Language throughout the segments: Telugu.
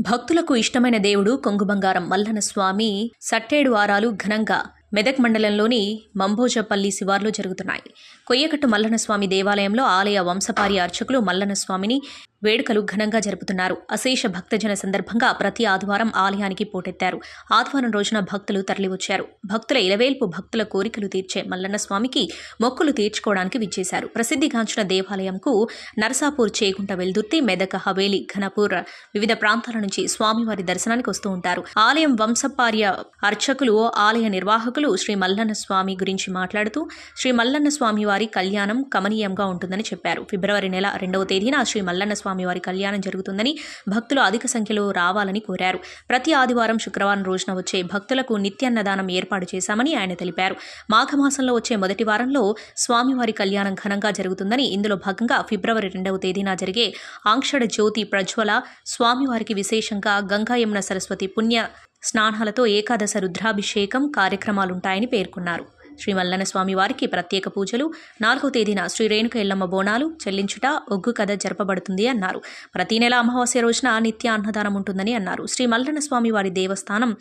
భక్తులకు ఇష్టమైన దేవుడు కొంగు బంగారం మల్లన స్వామి సట్టేడు వారాలు ఘనంగా మెదక్ మండలంలోని మంభోజపల్లి శివార్లో జరుగుతున్నాయి. కొయ్యకట్టు మల్లన స్వామి దేవాలయంలో ఆలయ వంశపారి అర్చకులు మల్లన స్వామిని వేడుకలు ఘనంగా జరుపుతున్నారు. అశేష భక్తజన సందర్భంగా ప్రతి ఆదివారం ఆలయానికి పోటెత్తారు. ఆదివారం రోజున భక్తులు తరలివచ్చారు. భక్తుల ఇలవేల్పు భక్తుల కోరికలు తీర్చే మల్లన్న స్వామికి మొక్కులు తీర్చుకోవడానికి విచ్చేశారు. ప్రసిద్ధిగాంచిన దేవాలయంకు నరసాపూర్ చేగుంట వెల్దుర్తి మెదక హవేలి ఘనపూర్ వివిధ ప్రాంతాల నుంచి స్వామివారి దర్శనానికి వస్తూ ఉంటారు. ఆలయం వంశపార్య అర్చకులు ఆలయ నిర్వాహకులు శ్రీ మల్లన్న స్వామి గురించి మాట్లాడుతూ శ్రీ మల్లన్న స్వామి వారి కళ్యాణం కమనీయంగా ఉంటుందని చెప్పారు. ఫిబ్రవరి నెల రెండవ తేదీన శ్రీ మల్లన్న స్వామి వారి కళ్యాణం జరుగుతుందని భక్తులు అధిక సంఖ్యలో రావాలని కోరారు. ప్రతి ఆదివారం శుక్రవారం రోజున వచ్చే భక్తులకు నిత్యాన్నదానం ఏర్పాటు చేశామని ఆయన తెలిపారు. మాఘమాసంలో వచ్చే మొదటి వారంలో స్వామివారి కళ్యాణం ఘనంగా జరుగుతుందని ఇందులో భాగంగా ఫిబ్రవరి రెండవ తేదీన జరిగే ఆంక్షడ జ్యోతి ప్రజ్వల స్వామివారికి విశేషంగా గంగా యమున సరస్వతి పుణ్య స్నానాలతో ఏకాదశ రుద్రాభిషేకం కార్యక్రమాలుంటాయని పేర్కొన్నారు. శ్రీ మల్లన స్వామి వారికి ప్రత్యేక పూజలు. నాలుగో తేదీన శ్రీ రేణుక ఎల్లమ్మ బోనాలు చెల్లించుట ఒగ్గు కథ జరపబడుతుంది అన్నారు. ప్రతి నెల అమావాస్య రోజున నిత్య అన్నదానం ఉంటుందని అన్నారు. శ్రీ మల్లన స్వామి వారి దేవస్థానం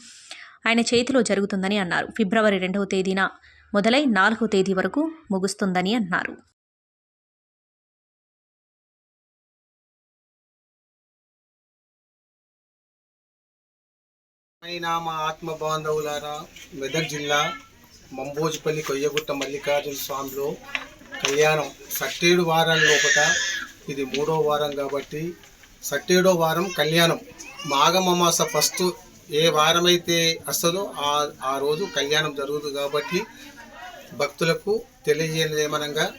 ఆయన చేతిలో జరుగుతుందని అన్నారు. ఫిబ్రవరి రెండవ తేదీన మొదలై నాలుగో తేదీ వరకు ముగుస్తుందని అన్నారు. మా ఆత్మ బాంధవులారా మెదక్ జిల్లా మంబోజిపల్లి కొయ్యగుట్ట మల్లికార్జున స్వామిలో కళ్యాణం సట్టేడు వారాల లోపట. ఇది మూడో వారం కాబట్టి సట్టేడో వారం కళ్యాణం. మాఘమాస ఫస్ట్ ఏ వారమైతే అసలు వస్తుందో ఆ ఆ రోజు కళ్యాణం జరుగుతుంది కాబట్టి భక్తులకు తెలియజేయమనగా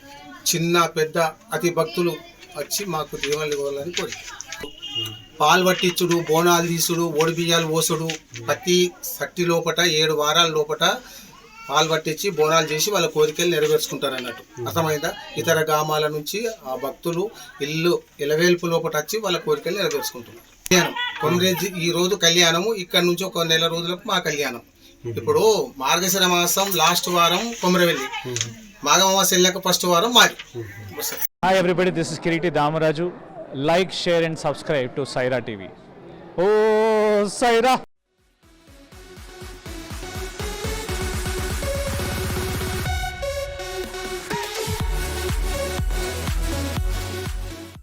చిన్న పెద్ద అతి భక్తులు వచ్చి మాకు దీవెనలు ఇవ్వాలని కోరి. పాలు పట్టించుడు బోనాలు తీసుడు ఓడిబియ్యాలు పోసుడు. ప్రతి సట్టి లోపట ఏడు వారాల లోపట పాలు పట్టించి బోనాలు చేసి వాళ్ళ కోరికలు నెరవేర్చుకుంటారు అన్నట్టు అర్థమైందా? ఇతర గ్రామాల నుంచి ఆ భక్తులు ఇల్లు ఇలవేల్పు లోపట వచ్చి వాళ్ళ కోరికలు నెరవేర్చుకుంటున్నారు. కళ్యాణం. కొమరేజీ ఈ రోజు కళ్యాణము ఇక్కడ నుంచి ఒక నెల రోజులకు మా కళ్యాణం. ఇప్పుడు మార్గశిర మాసం లాస్ట్ వారం కొమరవెల్లి. మాఘమాసం వెళ్ళాక ఫస్ట్ వారం మాది. Hi everybody, this is Kiriti Damaraju. Like, share and subscribe to Saira TV. Oh, Saira!